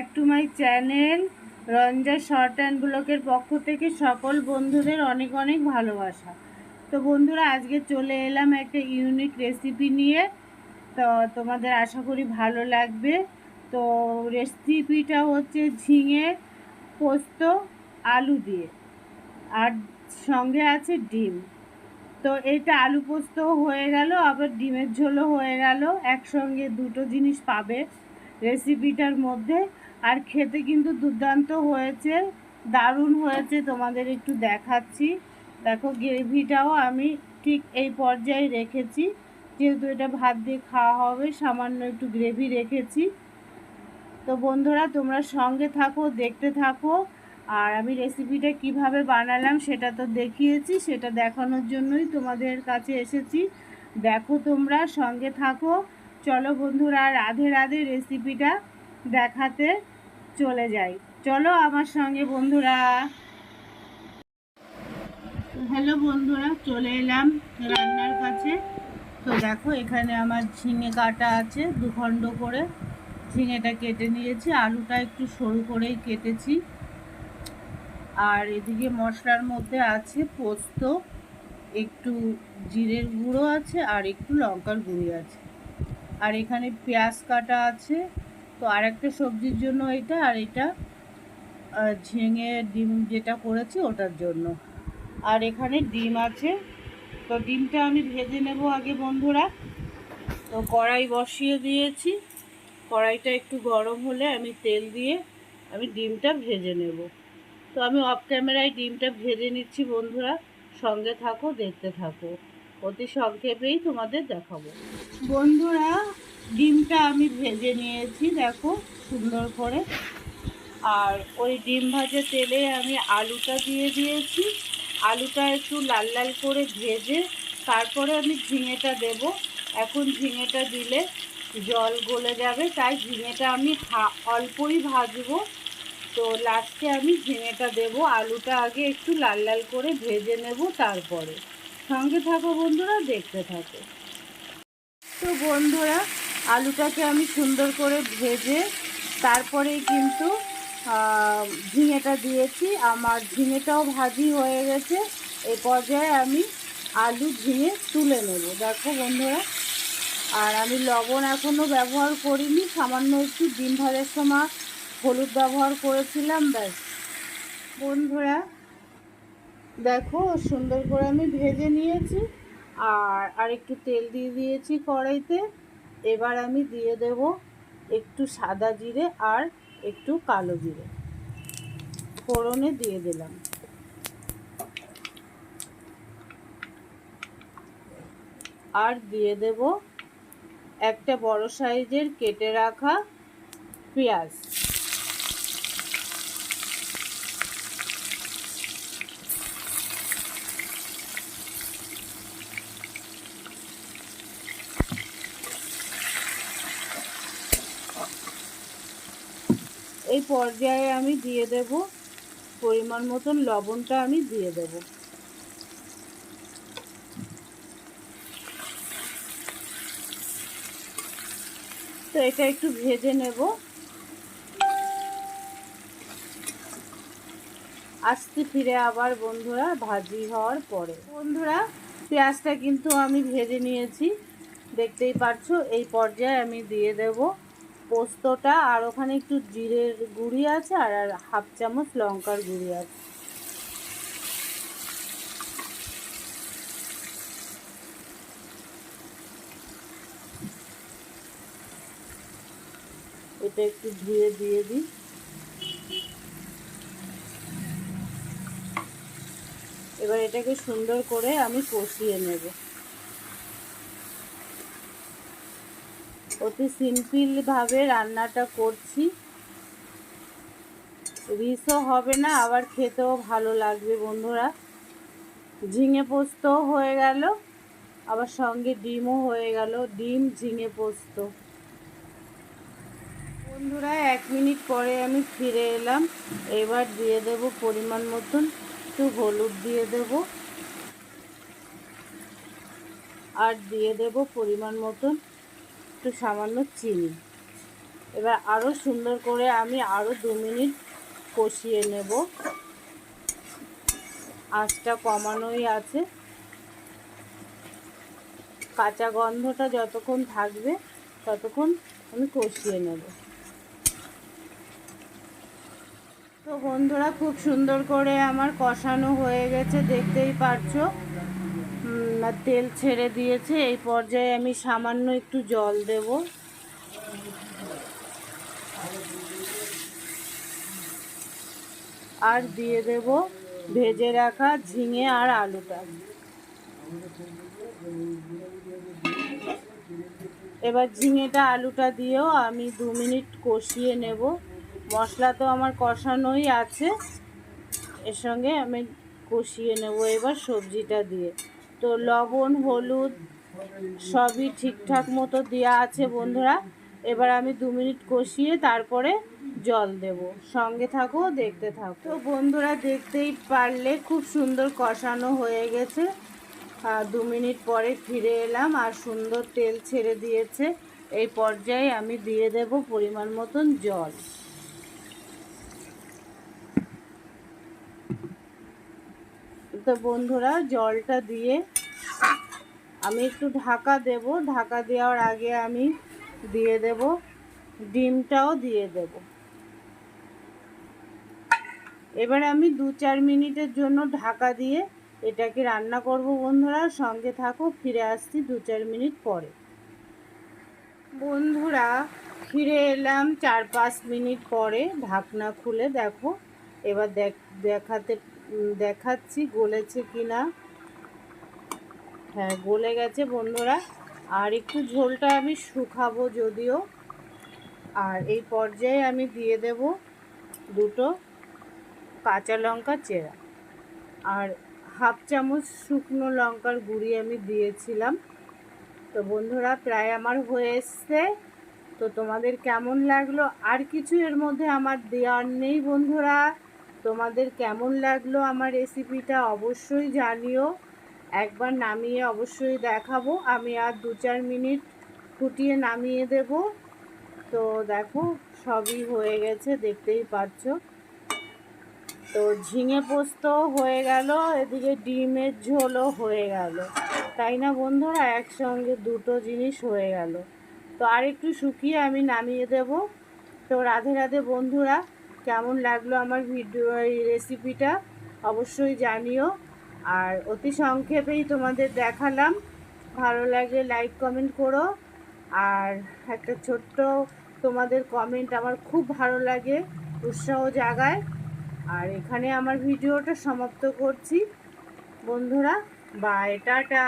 Back to my channel রঞ্জা short and ব্লকের পক্ষ থেকে সকল বন্ধুদের অনেক অনেক ভালোবাসা। তো বন্ধুরা, আজকে চলে এলাম একটা ইউনিক রেসিপি নিয়ে। তো তোমাদের আশা করি ভালো লাগবে। তো রেসিপিটা হচ্ছে ঝিঙে পোস্ত, আলু দিয়ে। আর সঙ্গে আছে ডিম। তো এটা আলু পোস্ত হয়ে গেল, আবার ডিমের ঝোলও হয়ে গেল। একসঙ্গে দুটো জিনিস পাবে। রেসিপিটার মধ্যে। আর খেতে কিন্তু দুর্দান্ত হয়েছে, দারুণ হয়েছে, তোমাদের একটু দেখাচ্ছি। দেখো গ্রেভিটাও আমি ঠিক এই পর্যায়ে রেখেছি। যেহেতু এটা ভাত দিয়ে খাওয়া হবে, সামান্য একটু গ্রেভি রেখেছি। তো বন্ধুরা, তোমরা সঙ্গে থাকো, দেখতে থাকো। আর আমি রেসিপিটা কীভাবে বানালাম সেটা তো দেখিয়েছি, সেটা দেখানোর জন্যই তোমাদের কাছে এসেছি। দেখো তোমরা, সঙ্গে থাকো। চলো বন্ধুরা, রাধে রাধে রেসিপিটা দেখাতে চলে যাই। চলো আমার সঙ্গে বন্ধুরা। হ্যালো বন্ধুরা, চলে এলাম রান্নার কাছে। তো দেখো, এখানে আমার ঝিঙে কাটা আছে দু খণ্ড করে ঝিঙেটা কেটে নিয়েছি। আলুটা একটু সরু করেই কেটেছি। আর এদিকে মশলার মধ্যে আছে পোস্ত, একটু জিরের গুঁড়ো আছে, আর একটু লঙ্কার গুঁড়ি আছে। আর এখানে পেঁয়াজ কাটা আছে। তো আর একটা সবজির জন্য এটা, আর এটা ঝিঙে, ডিম যেটা করেছি ওটার জন্য। আর এখানে ডিম আছে। তো ডিমটা আমি ভেজে নেব আগে বন্ধুরা। তো কড়াই বসিয়ে দিয়েছি। কড়াইটা একটু গরম হলে আমি তেল দিয়ে আমি ডিমটা ভেজে নেব। তো আমি অফ ক্যামেরায় ডিমটা ভেজে নিচ্ছি বন্ধুরা। সঙ্গে থাকো, দেখতে থাকো। অতি সংক্ষেপেই তোমাদের দেখাবো। বন্ধুরা, ডিমটা আমি ভেজে নিয়েছি, দেখো, সুন্দর করে। আর ওই ডিম ভাজা তেলে আমি আলুটা দিয়ে দিয়েছি। আলুটা একটু লাল লাল করে ভেজে তারপরে আমি ঝিঙেটা দেব। এখন ঝিঙেটা দিলে জল গলে যাবে, তাই ঝিঙেটা আমি অল্পই ভাজবো। তো লাস্টে আমি ঝিঙেটা দেব। আলুটা আগে একটু লাল লাল করে ভেজে নেব তারপরে। সঙ্গে থাকো বন্ধুরা, দেখতে থাকো। তো বন্ধুরা, আলুটাকে আমি সুন্দর করে ভেজে তারপরেই কিন্তু ঝিঙেটা দিয়েছি। আমার ঝিঙেটাও ভাজি হয়ে গেছে। এ পর্যায়ে আমি আলু, ঝিঙে তুলে নেব। দেখো বন্ধুরা, আর আমি লবণ এখনও ব্যবহার করিনি। সামান্য একটু ডিম ভাজার সময় হলুদ ব্যবহার করেছিলাম, ব্যাস। বন্ধুরা দেখো, সুন্দর করে আমি ভেজে নিয়েছি। আর আর একটু তেল দিয়ে দিয়েছি কড়াইতে। এবার আমি দিয়ে দেব একটু সাদা জিরে আর একটু কালো জিরে। ফোড়নে দিয়ে দিলাম। আর দিয়ে দেব একটা বড় সাইজের কেটে রাখা পেঁয়াজ। এই পর্যায়ে আমি দিয়ে দেব পরিমাণ মতন লবণটা আমি দিয়ে দেব। তো এটা একটু ভেজে নেব। আসতে ফিরে আবার বন্ধুরা ভাজি হওয়ার পরে। বন্ধুরা, পেঁয়াজটা কিন্তু আমি ভেজে নিয়েছি। দেখতেই পারছ, এই পর্যায়ে আমি দিয়ে দেব পোস্তটা আর ওখানে একটু জিরের গুঁড়ি আছে আর আর হাফ চামচ লঙ্কার গুঁড়ি আছে। এটা একটু ধুয়ে দিয়ে দিই। এবার এটাকে সুন্দর করে আমি কষিয়ে নেব। অতি সিম্পলভাবে রান্নাটা করছি। রিসও হবে না, আবার খেতেও ভালো লাগবে বন্ধুরা। ঝিঙে পোস্তও হয়ে গেল, আবার সঙ্গে ডিমও হয়ে গেল, ডিম, ঝিঙে পোস্ত। বন্ধুরা, এক মিনিট পরে আমি ফিরে এলাম। এবার দিয়ে দেব পরিমাণ মতন, একটু হলুদ দিয়ে দেব। আর দিয়ে দেব পরিমাণ মতন একটু সামান্য চিনি। এবার আরও সুন্দর করে আমি আরও দু মিনিট কষিয়ে নেব। আঁচটা কমানোই আছে। কাঁচা গন্ধটা যতক্ষণ থাকবে, ততক্ষণ আমি কষিয়ে নেব। তো বন্ধুরা, খুব সুন্দর করে আমার কষানো হয়ে গেছে, দেখতেই পারছ। আর তেল ছেড়ে দিয়েছে, এই পর্যায়ে আমি সামান্য একটু জল দেব। আর দিয়ে দেব ভেজে রাখা ঝিঙে আর আলুটা। এবার ঝিঙেটা, আলুটা দিয়েও আমি দু মিনিট কষিয়ে নেব। মশলা তো আমার কষানোই আছে, এর সঙ্গে আমি কষিয়ে নেব এবার সবজিটা দিয়ে। তো লবণ, হলুদ সবই ঠিকঠাক মতো দেওয়া আছে বন্ধুরা। এবার আমি দু মিনিট কষিয়ে তারপরে জল দেব। সঙ্গে থাকো, দেখতে থাকো। তো বন্ধুরা, দেখতেই পারলে খুব সুন্দর কষানো হয়ে গেছে। আর দু মিনিট পরে ফিরে এলাম আর সুন্দর তেল ছেড়ে দিয়েছে। এই পর্যায়ে আমি দিয়ে দেব পরিমাণ মতন জল। তো বন্ধুরা, জলটা দিয়ে আমি একটু ঢাকা দেব। ঢাকা দেওয়ার আগে আমি দিয়ে দেব, ডিমটাও দিয়ে দেব। এবার আমি দু চার মিনিটের জন্য ঢাকা দিয়ে এটাকে রান্না করব বন্ধুরা। সঙ্গে থাকো, ফিরে আসছি দু চার মিনিট পরে। বন্ধুরা, ফিরে এলাম চার পাঁচ মিনিট পরে। ঢাকনা খুলে দেখো, এবার দেখ দেখাতে দেখাচ্ছি, গলেছে কি না হ্যাঁ গলে গেছে বন্ধুরা। আর একটু ঝোলটা আমি শুকাবো যদিও। আর এই পর্যায়ে আমি দিয়ে দেব দুটো কাঁচা লঙ্কা চেরা। আর হাফ চামচ শুকনো লঙ্কার গুঁড়ি আমি দিয়েছিলাম। তো বন্ধুরা, প্রায় আমার হয়ে এসছে। তো তোমাদের কেমন লাগল? আর কিছু এর মধ্যে আমার দেওয়ার নেই বন্ধুরা। তোমাদের কেমন লাগল আমার রেসিপিটা অবশ্যই জানিও। একবার নামিয়ে অবশ্যই দেখাবো। আমি আর দু চার মিনিট ফুটিয়ে নামিয়ে দেব। তো দেখো, সবই হয়ে গেছে, দেখতেই পাচ্ছ। তো ঝিঙে পোস্ত হয়ে গেল, এদিকে ডিমের ঝোলও হয়ে গেল। তাই না বন্ধুরা? একসঙ্গে দুটো জিনিস হয়ে গেল। তো আর একটু শুকিয়ে আমি নামিয়ে দেব। তো রাধে রাধে বন্ধুরা কেমন লাগল আমার ভিডিও, এই রেসিপিটা অবশ্যই জানিও। আর অতি সংক্ষেপেই তোমাদের দেখালাম। ভালো লাগলে লাইক কমেন্ট করো। আর একটা ছোট্ট তোমাদের কমেন্ট আমার খুব ভালো লাগে উৎসাহ জাগায়। আর এখানে আমার ভিডিওটা সমাপ্ত করছি। বন্ধুরা বাই টাটা!